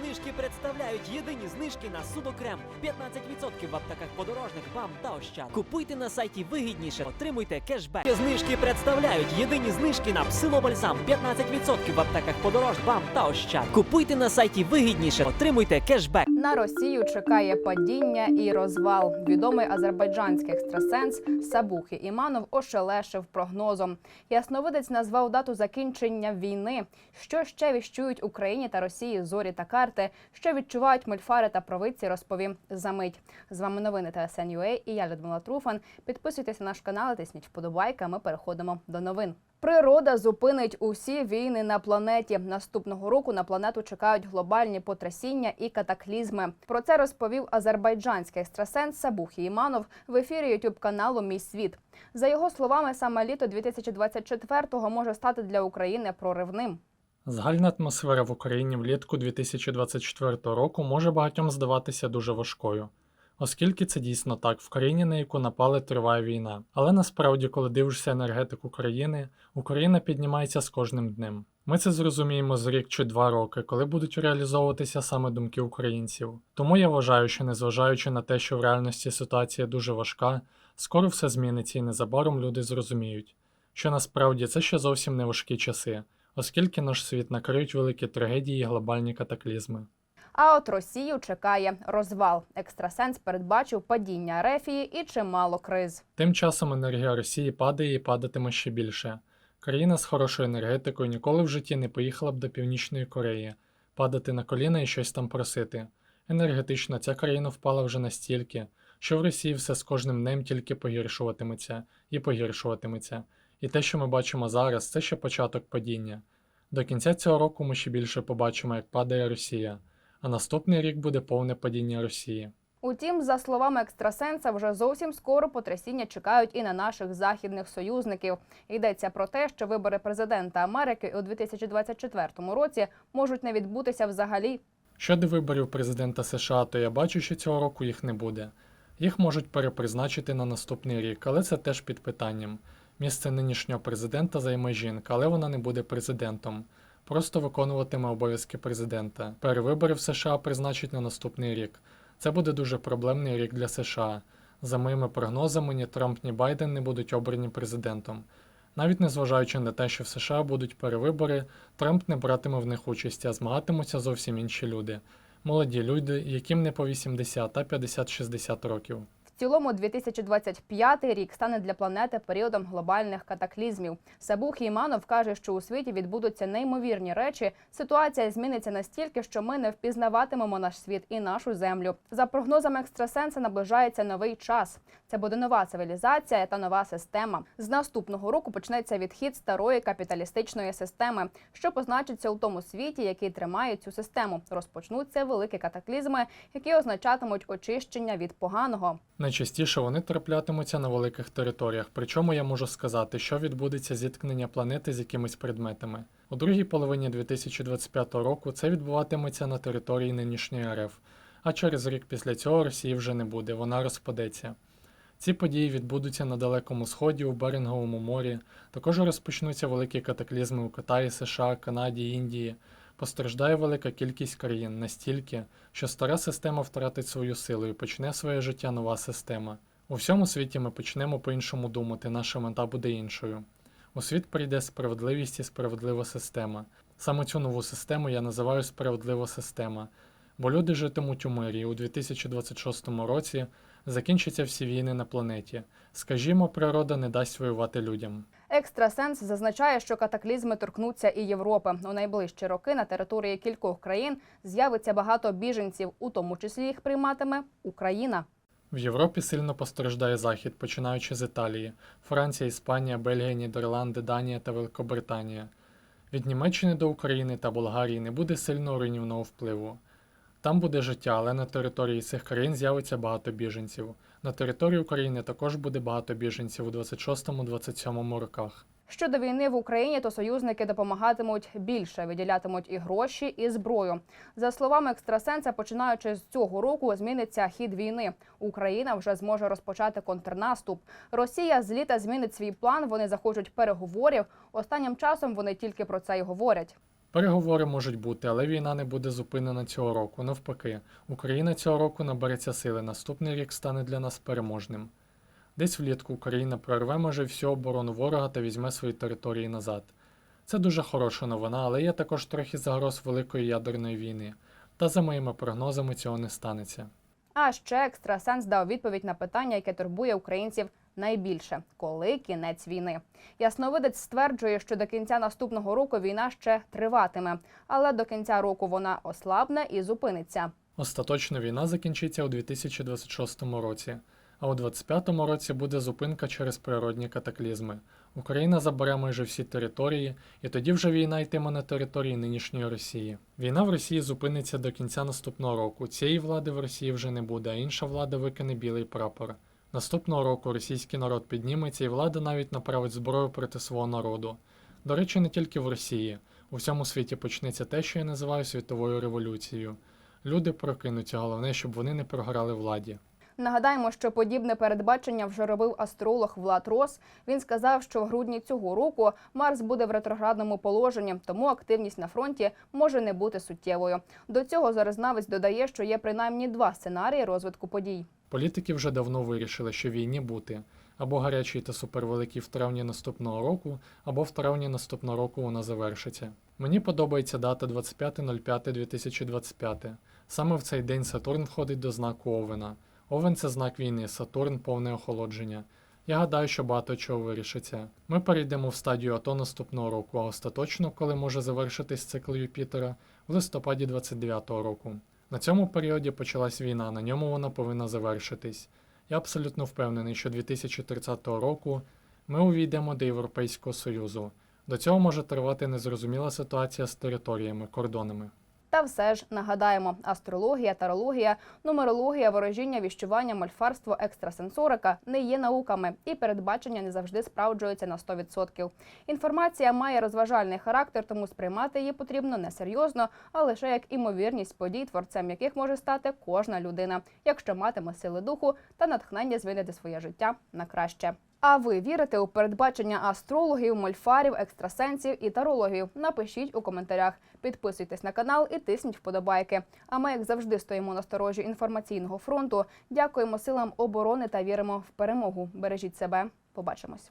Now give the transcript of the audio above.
Знижки представляють єдині знижки на судокрем. 15% в аптеках подорожних вам та ощад. Купуйте на сайті вигідніше, отримуйте кешбек. Знижки представляють єдині знижки на псилобальзам. 15% в аптеках подорож вам та ощад. Купуйте на сайті вигідніше, отримуйте кешбек. На Росію чекає падіння і розвал. Відомий азербайджанський екстрасенс Сабухи Іманов ошелешив прогнозом. Ясновидець назвав дату закінчення війни. Що ще віщують Україні та Росії зорі та карти? Що відчувають мольфари та провидці, розповім за мить. З вами новини ТСН.UA і я Людмила Труфан. Підписуйтесь на наш канал, тисніть вподобайки. Ми переходимо до новин. Природа зупинить усі війни на планеті. Наступного року на планету чекають глобальні потрясіння і катаклізми. Про це розповів азербайджанський екстрасенс Сабухі Іманов в ефірі ютуб каналу Мій світ. За його словами, саме літо 2024-го може стати для України проривним. Загальна атмосфера в Україні влітку 2024 року може багатьом здаватися дуже важкою, оскільки це дійсно так, в країні, на яку напали, триває війна. Але насправді, коли дивишся енергетику країни, Україна піднімається з кожним днем. Ми це зрозуміємо за рік чи два роки, коли будуть реалізовуватися саме думки українців. Тому я вважаю, що незважаючи на те, що в реальності ситуація дуже важка, скоро все зміниться і незабаром люди зрозуміють, що насправді це ще зовсім не важкі часи оскільки наш світ накриють великі трагедії і глобальні катаклізми. А от Росію чекає розвал. Екстрасенс передбачив падіння Арефії і чимало криз. Тим часом енергія Росії падає і падатиме ще більше. Країна з хорошою енергетикою ніколи в житті не поїхала б до Північної Кореї, падати на коліна і щось там просити. Енергетично ця країна впала вже настільки, що в Росії все з кожним днем тільки погіршуватиметься і погіршуватиметься. І те, що ми бачимо зараз, це ще початок падіння. До кінця цього року ми ще більше побачимо, як падає Росія, а наступний рік буде повне падіння Росії. Утім, за словами екстрасенса, вже зовсім скоро потрясіння чекають і на наших західних союзників. Йдеться про те, що вибори президента Америки у 2024 році можуть не відбутися взагалі. Щодо виборів президента США, то я бачу, що цього року їх не буде. Їх можуть перепризначити на наступний рік, але це теж під питанням. Місце нинішнього президента займе жінка, але вона не буде президентом. Просто виконуватиме обов'язки президента. Перевибори в США призначать на наступний рік. Це буде дуже проблемний рік для США. За моїми прогнозами, ні Трамп, ні Байден не будуть обрані президентом. Навіть незважаючи на те, що в США будуть перевибори, Трамп не братиме в них участі, а змагатимуться зовсім інші люди. Молоді люди, яким не по 80 та 50-60 років. Цілому 2025 рік стане для планети періодом глобальних катаклізмів. Сабух Іманов каже, що у світі відбудуться неймовірні речі. Ситуація зміниться настільки, що ми не впізнаватимемо наш світ і нашу землю. За прогнозами екстрасенса, наближається новий час. Це буде нова цивілізація та нова система. З наступного року почнеться відхід старої капіталістичної системи, що позначиться у тому світі, який тримає цю систему. Розпочнуться великі катаклізми, які означатимуть очищення від поганого. Найчастіше вони траплятимуться на великих територіях, причому я можу сказати, що відбудеться зіткнення планети з якимись предметами. У другій половині 2025 року це відбуватиметься на території нинішньої РФ, а через рік після цього Росії вже не буде, вона розпадеться. Ці події відбудуться на Далекому Сході, у Беринговому морі, також розпочнуться великі катаклізми у Китаї, США, Канаді, Індії. Постраждає велика кількість країн настільки, що стара система втратить свою силу і почне своє життя нова система. У всьому світі ми почнемо по-іншому думати, наша мета буде іншою. У світ прийде справедливість і справедлива система. Саме цю нову систему я називаю справедлива система, бо люди житимуть у мирі у 2026 році закінчаться всі війни на планеті. Скажімо, природа не дасть воювати людям. Екстрасенс зазначає, що катаклізми торкнуться і Європи. У найближчі роки на території кількох країн з'явиться багато біженців, у тому числі їх прийматиме Україна. В Європі сильно постраждає Захід, починаючи з Італії, Франція, Іспанія, Бельгія, Нідерланди, Данія та Великобританія. Від Німеччини до України та Болгарії не буде сильного руйнівного впливу. Там буде життя, але на території цих країн з'явиться багато біженців. На території України також буде багато біженців у 26-27 роках. Щодо війни в Україні, то союзники допомагатимуть більше, виділятимуть і гроші, і зброю. За словами екстрасенса, починаючи з цього року, зміниться хід війни. Україна вже зможе розпочати контрнаступ. Росія з літа змінить свій план. Вони захочуть переговорів. Останнім часом вони тільки про це й говорять. Переговори можуть бути, але війна не буде зупинена цього року. Навпаки, Україна цього року набереться сили. Наступний рік стане для нас переможним. Десь влітку Україна прорве може всю оборону ворога та візьме свої території назад. Це дуже хороша новина, але є також трохи загроз великої ядерної війни. Та за моїми прогнозами цього не станеться. А ще екстрасенс дав відповідь на питання, яке турбує українців найбільше коли кінець війни. Ясновидець стверджує, що до кінця наступного року війна ще триватиме, але до кінця року вона ослабне і зупиниться. Остаточно війна закінчиться у 2026 році, а у 2025 році буде зупинка через природні катаклізми. Україна забере майже всі території, і тоді вже війна йтиме на території нинішньої Росії. Війна в Росії зупиниться до кінця наступного року. Цієї влади в Росії вже не буде, а інша влада викине білий прапор. Наступного року російський народ підніметься і влада навіть направить зброю проти свого народу. До речі, не тільки в Росії. У всьому світі почнеться те, що я називаю світовою революцією. Люди прокинуться, головне, щоб вони не програли владі. Нагадаємо, що подібне передбачення вже робив астролог Влад Рос. Він сказав, що в грудні цього року Марс буде в ретроградному положенні, тому активність на фронті може не бути суттєвою. До цього зарезнавець додає, що є принаймні два сценарії розвитку подій. Політики вже давно вирішили, що війні бути або гарячий та супервеликий в травні наступного року, або в травні наступного року вона завершиться. Мені подобається дата 25.05.2025. Саме в цей день Сатурн входить до знаку Овена. Овен це знак війни, Сатурн повне охолодження. Я гадаю, що багато чого вирішиться. Ми перейдемо в стадію АТО наступного року, а остаточно, коли може завершитись цикл Юпітера, в листопаді 29-го року. На цьому періоді почалась війна, на ньому вона повинна завершитись. Я абсолютно впевнений, що 2030 року ми увійдемо до Європейського Союзу. До цього може тривати незрозуміла ситуація з територіями, кордонами. Та все ж нагадаємо: астрологія, тарологія, нумерологія, ворожіння, віщування, мольфарство, екстрасенсорика не є науками, і передбачення не завжди справджуються на 100%. Інформація має розважальний характер, тому сприймати її потрібно не серйозно, а лише як імовірність подій, творцем яких може стати кожна людина, якщо матиме сили духу та натхнення змінити своє життя на краще. А ви вірите у передбачення астрологів, мольфарів, екстрасенсів і тарологів? Напишіть у коментарях. Підписуйтесь на канал і тисніть вподобайки. А ми, як завжди, стоїмо на сторожі інформаційного фронту. Дякуємо силам оборони та віримо в перемогу. Бережіть себе. Побачимось.